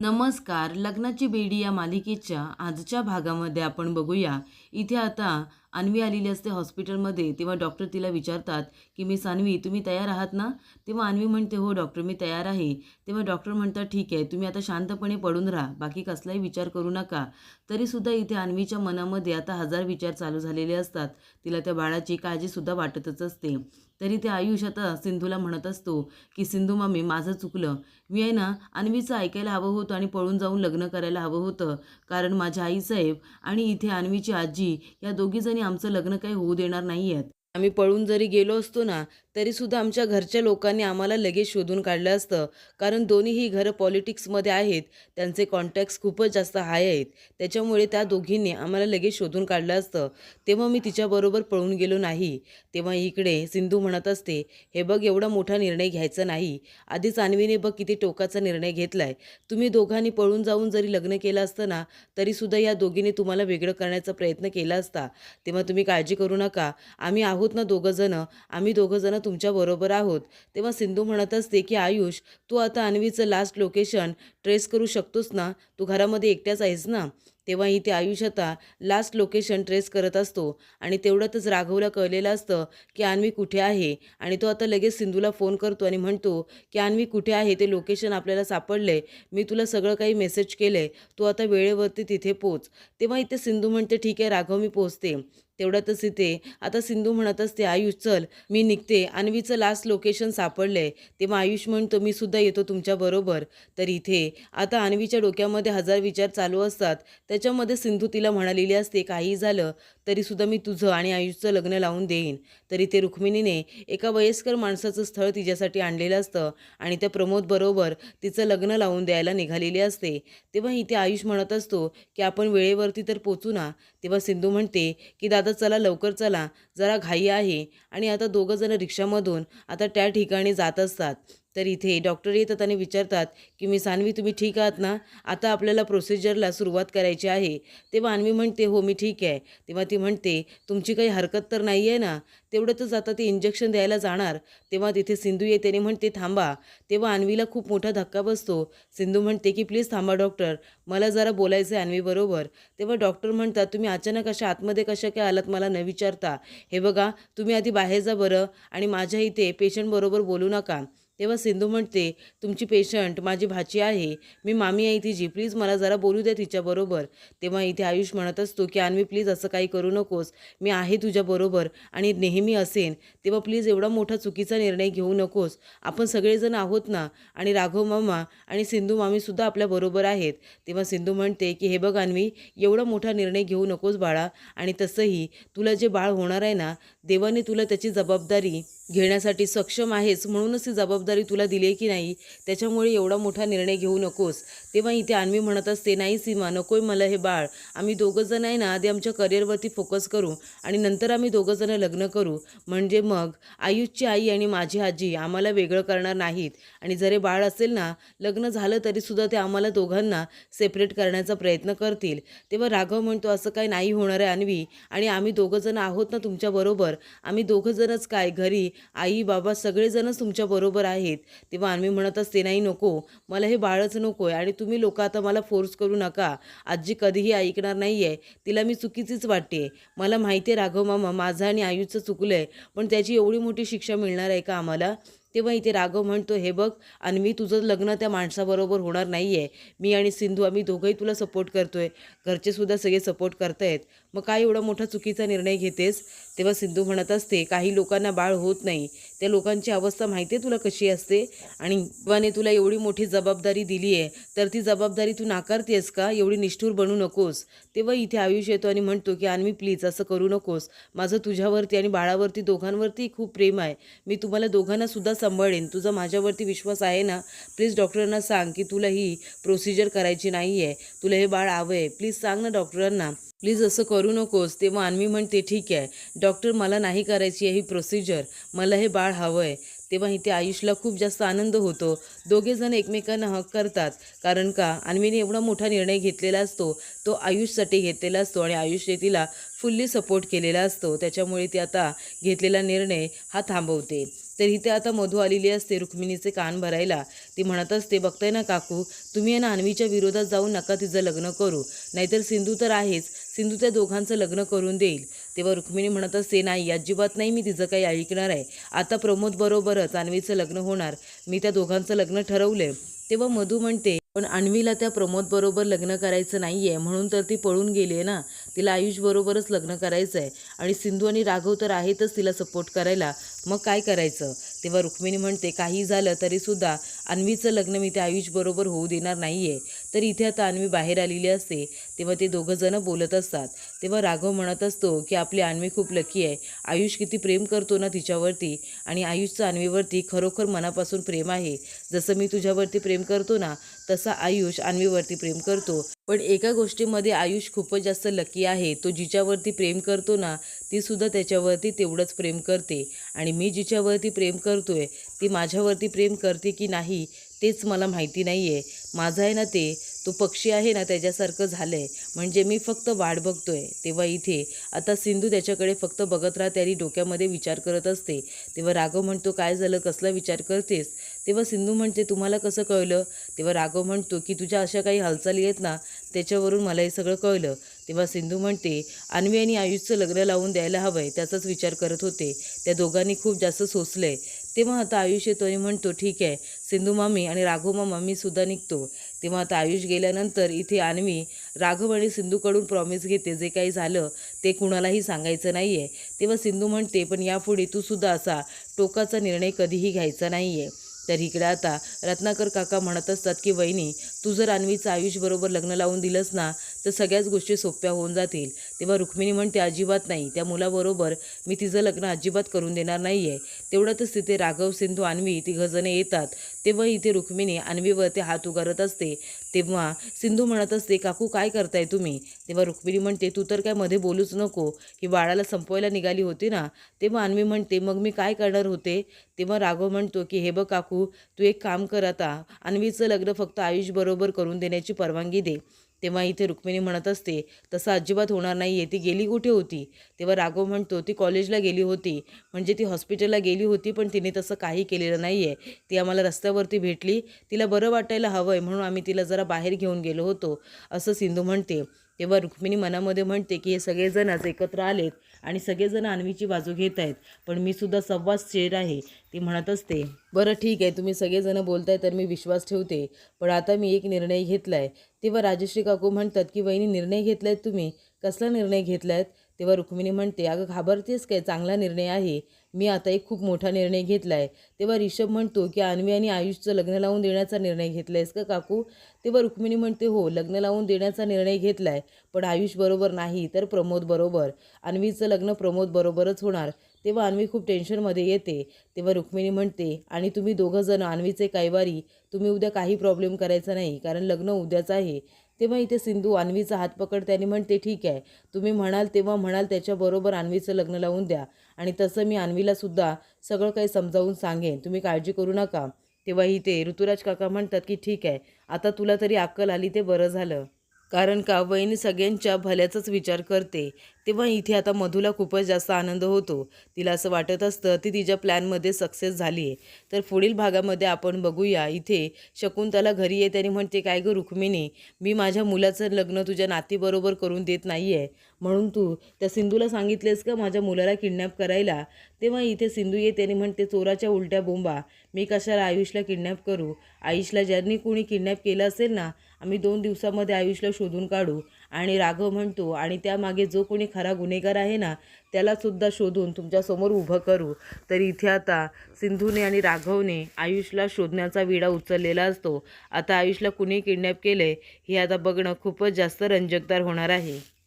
नमस्कार लग्नाची बेडी या मालिकेच्या आजच्या भागामध्ये आपण बघूया. इथे आता अन्वी आलेली असते हॉस्पिटलमध्ये तेव्हा डॉक्टर तिला विचारतात की मी सान्वी तुम्ही तयार आहात ना? तेव्हा अन्वी म्हणते हो डॉक्टर मी तयार आहे. तेव्हा डॉक्टर म्हणतात ठीक आहे तुम्ही आता शांतपणे पडून राहा बाकी कसलाही विचार करू नका. तरीसुद्धा इथे अन्वीच्या मनामध्ये आता हजार विचार चालू झालेले असतात. तिला त्या बाळाची काळजीसुद्धा वाटतच असते. तरी ते आयुष आता सिंधूला म्हणत असतो की सिंधू मामी माझं चुकलं. मी आहे ना अन्वीचं ऐकायला हवं होतं आणि पळून जाऊन लग्न करायला हवं होतं. कारण माझ्या आईसाहेब आणि इथे अन्वीची आजी या दोघीजणी आमचं लग्न काही होऊ देणार नाही आहेत आम्ही पळून जरी गेलो असतो ना तरीसुद्धा आमच्या घरच्या लोकांनी आम्हाला लगेच शोधून काढलं असतं. कारण दोन्हीही घरं पॉलिटिक्समध्ये आहेत. त्यांचे कॉन्टॅक्ट्स खूपच जास्त हाय आहेत. त्याच्यामुळे त्या दोघींनी आम्हाला लगेच शोधून काढलं असतं. तेव्हा मी तिच्याबरोबर पळून गेलो नाही. तेव्हा इकडे सिंधू म्हणत असते हे बघ एवढा मोठा निर्णय घ्यायचा नाही. आधीच अन्वीने बघ किती टोकाचा निर्णय घेतला आहे तुम्ही दोघांनी पळून जाऊन जरी लग्न केलं असतं ना तरीसुद्धा या दोघींनी तुम्हाला वेगळं करण्याचा प्रयत्न केला असता. तेव्हा तुम्ही काळजी करू नका. आम्ही आहोत ना दोघंजणं आम्ही दोघंजणं तुमच्याबरोबर आहोत. तेव्हा सिंधू म्हणत असते की आयुष तू आता अन्वीचं लास्ट लोकेशन ट्रेस करू शकतोस ना? तू घरामध्ये एकट्याच आहेस ना? तेव्हा इथे आयुष आता लास्ट लोकेशन ट्रेस करत असतो. आणि तेवढ्यातच राघवला कळलेलं असतं की अन्वी कुठे आहे? आणि तो आता लगेच सिंधूला फोन करतो आणि म्हणतो की अन्वी कुठे आहे? ते लोकेशन आपल्याला सापडले मी तुला सगळं काही मेसेज केलं तू आता वेळेवरती तिथे पोच. तेव्हा इथे सिंधू म्हणते ठीक आहे राघव मी पोचते. तेवढ्यातच इथे. आता सिंधू म्हणत असते आयुष चल मी निघते. अन्वीचं लास्ट लोकेशन सापडलंय. तेव्हा आयुष म्हणतो मी सुद्धा येतो तुमच्याबरोबर तर इथे. आता अन्वीच्या डोक्यामध्ये हजार विचार चालू असतात. त्याच्यामध्ये सिंधू तिला म्हणालेली असते काही झालं तरीसुद्धा मी तुझं आणि आयुषचं लग्न लावून देईन. तर इथे रुक्मिणीने एका वयस्कर माणसाचं स्थळ तिच्यासाठी आणलेलं असतं आणि त्या प्रमोदबरोबर तिचं लग्न लावून द्यायला निघालेली असते. तेव्हा इथे आयुष म्हणत असतो की आपण वेळेवरती तर पोचू ना. तेव्हा सिंधू म्हणते की दादा चला लवकर चला जरा घाई आहे. आणि आता दोघंजणं रिक्षामधून आता त्या ठिकाणी जात असतात. तर इथे डॉक्टर येतात आणि विचारतात की मी सानवी तुम्ही ठीक आहात ना? आता आपल्याला प्रोसिजरला सुरुवात करायची आहे. तेव्हा अन्वी म्हणते हो मी ठीक आहे. तेव्हा ती म्हणते तुमची काही हरकत तर नाही आहे ना? तेवढंच आता ते इंजेक्शन द्यायला जाणार. तेव्हा तिथे सिंधू येते आणि म्हणते थांबा. तेव्हा अन्वीला खूप मोठा धक्का बसतो. सिंधू म्हणते की प्लीज थांबा डॉक्टर मला जरा बोलायचं आहे अन्वीबरोबर तेव्हा डॉक्टर म्हणतात तुम्ही अचानक अशा आतमध्ये कशा काय आलात मला न विचारता? हे बघा तुम्ही आधी बाहेर जा बरं आणि माझ्या इथे पेशंटबरोबर बोलू नका. तेव्हा सिंधू म्हणते तुमची पेशंट माझी भाची आहे. मी मामी आहे तिची. प्लीज मला जरा बोलू द्या तिच्याबरोबर तेव्हा इथे आयुष म्हणत असतो की अन्वी प्लीज असं काही करू नकोस. मी आहे तुझ्याबरोबर आणि नेहमी असेन. तेव्हा प्लीज एवढा मोठा चुकीचा निर्णय घेऊ नकोस. आपण सगळेजण आहोत ना? आणि राघव मामा आणि सिंधू मामीसुद्धा आपल्याबरोबर आहेत. तेव्हा सिंधू म्हणते की हे बघ अन्वी एवढा मोठा निर्णय घेऊ नकोस बाळा. आणि तसंही तुला जे बाळ होणार आहे ना देवाने तुला त्याची जबाबदारी घेण्यासाठी सक्षम आहेस म्हणूनच ती जबाबदारी तुला दिली आहे की नाही? त्याच्यामुळे एवढा मोठा निर्णय घेऊ नकोस. तेव्हा इथे अन्वी म्हणत असते नाही सीमा नकोय मला हे बाळ. आम्ही दोघं जण आहे ना आधी आमच्या करिअरवरती फोकस करू आणि नंतर आम्ही दोघं जण लग्न करू. म्हणजे मग आयुषची आई आणि माझी आजी आम्हाला वेगळं करणार नाहीत. आणि जर बाळ असेल ना लग्न झालं तरीसुद्धा ते आम्हाला दोघांना सेपरेट करण्याचा प्रयत्न करतील. तेव्हा राघव म्हणतो असं काय नाही होणार आहे अन्वी. आणि आम्ही दोघं जण आहोत ना तुमच्याबरोबर आम्ही दोघं जणच काय घरी आई बाबा सगळेजणच तुमच्याबरोबर आहेत. तेव्हा आम्ही म्हणत असते नाही नको. मला हे बाळच नको आहे आणि तुम्ही लोक आता मला फोर्स करू नका. आजी कधीही ऐकणार नाही आहे तिला मी चुकीचीच वाटते मला माहिती आहे राघव मामा माझं आणि आयुचं चुकलं आहे पण त्याची एवढी मोठी शिक्षा मिळणार आहे का आम्हाला? तेव्हा इथे राघव म्हणतो हे बघ अन्वी तुझं लग्न त्या माणसाबरोबर होणार नाही आहे मी आणि सिंधू आम्ही दोघंही तुला सपोर्ट करतोय. घरचेसुद्धा सगळे सपोर्ट करतायत. मग काय एवढा मोठा चुकीचा निर्णय घेतेस? तेव्हा सिंधू म्हणत असते काही लोकांना बाळ होत नाही. त्या लोकांची अवस्था माहिती आहे तुला कशी असते? आणि देवाने तुला एवढी मोठी जबाबदारी दिली आहे तर ती जबाबदारी तू नाकारतेस का? एवढी निष्ठूर बनू नकोस. तेव्हा इथे आयुष येतो आणि म्हणतो की अन्वी प्लीज असं करू नकोस. माझं तुझ्यावरती आणि बाळावरती दोघांवरती खूप प्रेम आहे. मी तुम्हाला दोघांना सुद्धा सांभाळेन. तुझा माझ्यावरती विश्वास आहे ना? प्लीज डॉक्टरांना सांग की तुला ही प्रोसिजर करायची नाही आहे तुला हे बाळ हवं आहे प्लीज सांग ना डॉक्टरांना प्लीज असं करू नकोस. तेव्हा अन्वी म्हणते ठीक आहे. डॉक्टर मला नाही करायची आहे ही प्रोसिजर मला हे बाळ हवं आहे तेव्हा इथे आयुषला खूप जास्त आनंद होतो. दोघेजण एकमेकांना हक करतात. कारण का? अन्वीने एवढा मोठा निर्णय घेतलेला असतो. तो आयुषसाठी घेतलेला असतो आणि आयुषने तिला फुल्ली सपोर्ट केलेला असतो. त्याच्यामुळे ती आता घेतलेला निर्णय हा थांबवते. तर इथे आता मधू आलेली असते रुक्मिणीचे कान भरायला. ती म्हणत असते बघताय ना काकू तुम्ही आहे ना अन्वीच्या विरोधात जाऊन नका तिचं लग्न करू. नाहीतर सिंधू तर आहेच. सिंधू त्या दोघांचं लग्न करून देईल. तेव्हा रुक्मिणी म्हणत असते नाही अजिबात नाही मी तिचं काही ऐकणार आहे. आता प्रमोद बरोबरच अन्वीचं लग्न होणार. मी त्या दोघांचं लग्न ठरवलंय. तेव्हा मधू म्हणते पण अन्वीला त्या प्रमोद बरोबर लग्न करायचं नाही आहे म्हणून तर ती पळून गेली आहे ना. तिला आयुष बरोबरच लग्न करायचं आहे आणि सिंधू आणि राघव तर आहेतच तिला सपोर्ट करायला. मग काय करायचं? तेव्हा रुक्मिणी म्हणते काही झालं तरीसुद्धा अन्वीचं लग्न मी त्या आयुष बरोबर होऊ देणार नाही आहे तर इथे आता अन्वी बाहेर आलेली असते. तेव्हा ते दोघंजणं बोलत असतात. तेव्हा राघव म्हणत असतो की आपली अन्वी खूप लकी आहे. आयुष किती प्रेम करतो ना तिच्यावरती. आणि आयुषचं अन्वीवरती खरोखर मनापासून प्रेम आहे. जसं मी तुझ्यावरती प्रेम करतो ना तसा आयुष अन्वीवरती प्रेम करतो. पण एका गोष्टीमध्ये आयुष खूपच जास्त लकी आहे. तो जिच्यावरती प्रेम करतो ना ती सुद्धा त्याच्यावरती तेवढंच प्रेम करते. आणि मी जिच्यावरती प्रेम करतोय ती माझ्यावरती प्रेम करते की नाही तेच मला माहिती नाही आहे माझं आहे ना ते तो पक्षी आहे ना त्याच्यासारखं झालं आहे म्हणजे मी फक्त वाट बघतो आहे तेव्हा इथे आता सिंधू त्याच्याकडे फक्त बघत राहते आणि डोक्यामध्ये विचार करत असते. तेव्हा राघव म्हणतो काय झालं? कसला विचार करतेस? तेव्हा सिंधू म्हणते तुम्हाला कसं कळलं? तेव्हा राघव म्हणतो की तुझ्या अशा काही हालचाली आहेत ना त्याच्यावरून मला हे सगळं कळलं. तेव्हा सिंधू म्हणते अन्वी आणि आयुषचं लग्न लावून द्यायला हवं आहे त्याचाच विचार करत होते. त्या दोघांनी खूप जास्त सोसलं आहे तेव्हा आता आयुष येतो आणि म्हणतो ठीक आहे. सिंधू मामी आणि राघव मामा मी सुद्धा निघतो. तेव्हा आता आयुष गेल्यानंतर इथे अन्वी राघव आणि सिंधूकडून प्रॉमिस घेते. जे काही झालं ते कुणालाही सांगायचं नाही आहे तेव्हा सिंधू म्हणते पण यापुढे तू सुद्धा असा टोकाचा निर्णय कधीही घ्यायचा नाही आहे तर इकडे आता रत्नाकर काका म्हणत असतात की वहिनी तू जर अन्वीचं आयुषबरोबर लग्न लावून दिलंस ना तर सगळ्याच गोष्टी सोप्या होऊन जातील तेव्हा रुक्मिणी म्हणते अजिबात नाही. त्या मुलाबरोबर मी तिचं लग्न अजिबात करून देणार नाही आहे तेवढ्यातच तिथे राघव सिंधू अन्वी तिघंजणे येतात. तेव्हा इथे रुक्मिणी अन्वीवरती हात उगारत असते. तेव्हा सिंधू म्हणत असते काकू काय करताय तुम्ही? तेव्हा रुक्मिणी म्हणते तू तर काय मध्ये बोलूच नको. की बाळाला संपवायला निघाली होती ना. तेव्हा अन्वी म्हणते मग मी काय करणार होते? तेव्हा राघव म्हणतो की हे बघ काकू तू एक काम कर आता. अन्वीचं लग्न फक्त आयुषबरोबर करून देण्याची परवानगी दे. तेव्हा इथे रुक्मिणी म्हणत असते तसं अजिबात होणार नाही आहे ती गेली कुठे होती? तेव्हा राघव म्हणतो ती कॉलेजला गेली होती म्हणजे ती हॉस्पिटलला गेली होती पण तिने तसं काही केलेलं नाही आहे ती आम्हाला रस्त्यावरती भेटली तिला बरं वाटायला हवं आहे म्हणून आम्ही तिला जरा बाहेर घेऊन गेलो होतो असं सिंधू म्हणते. तेव्हा रुक्मिणी मनामध्ये म्हणते की हे सगळेजणच एकत्र आलेत आणि सगळेजण अन्वीची बाजू घेत आहेत. पण मी सुद्धा संवाद शेर आहे. ती म्हणत असते बरं ठीक आहे तुम्ही सगळेजण बोलताय तर मी विश्वास ठेवते. पण आता मी एक निर्णय घेतला आहे तेव्हा राजश्री काकू म्हणतात की वहिनी निर्णय घेतला आहेत तुम्ही? कसला निर्णय घेतला आहेत तेव्हा रुक्मिणी म्हणते अगं घाबरतेस काय? चांगला निर्णय आहे. मी आता एक खूप मोठा निर्णय घेतला आहे तेव्हा रिषभ म्हणतो की अन्वी आणि आयुषचं लग्न लावून देण्याचा निर्णय घेतला आहेस का काकू? तेव्हा रुक्मिणी म्हणते हो लग्न लावून देण्याचा निर्णय घेतला आहे पण आयुष बरोबर नाही तर प्रमोद बरोबर. अन्वीचं लग्न प्रमोद बरोबरच होणार. तेव्हा अन्वी खूप टेन्शनमध्ये येते. तेव्हा रुक्मिणी म्हणते आणि तुम्ही दोघं जण अन्वीचे कैवारी तुम्ही उद्या काही प्रॉब्लेम करायचा नाही कारण लग्न उद्याच आहे. तेव्हा इथे सिंधू अन्वीचा हात पकडते आणि म्हणते ठीक आहे. तुम्ही म्हणाल तेव्हा म्हणाल त्याच्याबरोबर अन्वीचं लग्न लावून द्या. आणि तसं मी आणवीलासुद्धा सगळं काही समजावून सांगेन. तुम्ही काळजी करू नका. तेव्हा इथे ऋतुराज काका म्हणतात की ठीक आहे. आता तुला तरी अक्कल आली ते बरं झालं. कारण का वहिनी सगळ्यांच्या भल्याचाच विचार करते. तेव्हा इथे आता मधूला खूपच जास्त आनंद होतो. तिला असं वाटत असतं ती तिच्या प्लॅनमध्ये सक्सेस झाली आहे. तर पुढील भागामध्ये आपण बघूया. इथे शकुंतला घरी येते आणि म्हणते काय गं रुक्मिणी मी माझ्या मुलाचं लग्न तुझ्या नातीबरोबर करून देत नाही आहे म्हणून तू त्या सिंधूला सांगितलेस का माझ्या मुलाला किडनॅप करायला? तेव्हा इथे सिंधू येते आणि म्हणते चोराच्या उलट्या बोंबा मी कशाला आयुषला किडनॅप करू? आयुषला ज्यांनी कोणी किडनॅप केलं असेल ना आम्ही दोन दिवसामध्ये आयुषला शोधून काढू. आणि राघव म्हणतो आणि त्यामागे जो कोणी खरा गुन्हेगार आहे ना त्यालासुद्धा शोधून तुमच्यासमोर उभं करू. तर इथे आता सिंधूने आणि राघवने आयुषला शोधण्याचा विडा उचललेला असतो. आता आयुषला कुणी किडनॅप केलं आहे हे आता बघणं खूपच जास्त रंजकदार होणार आहे.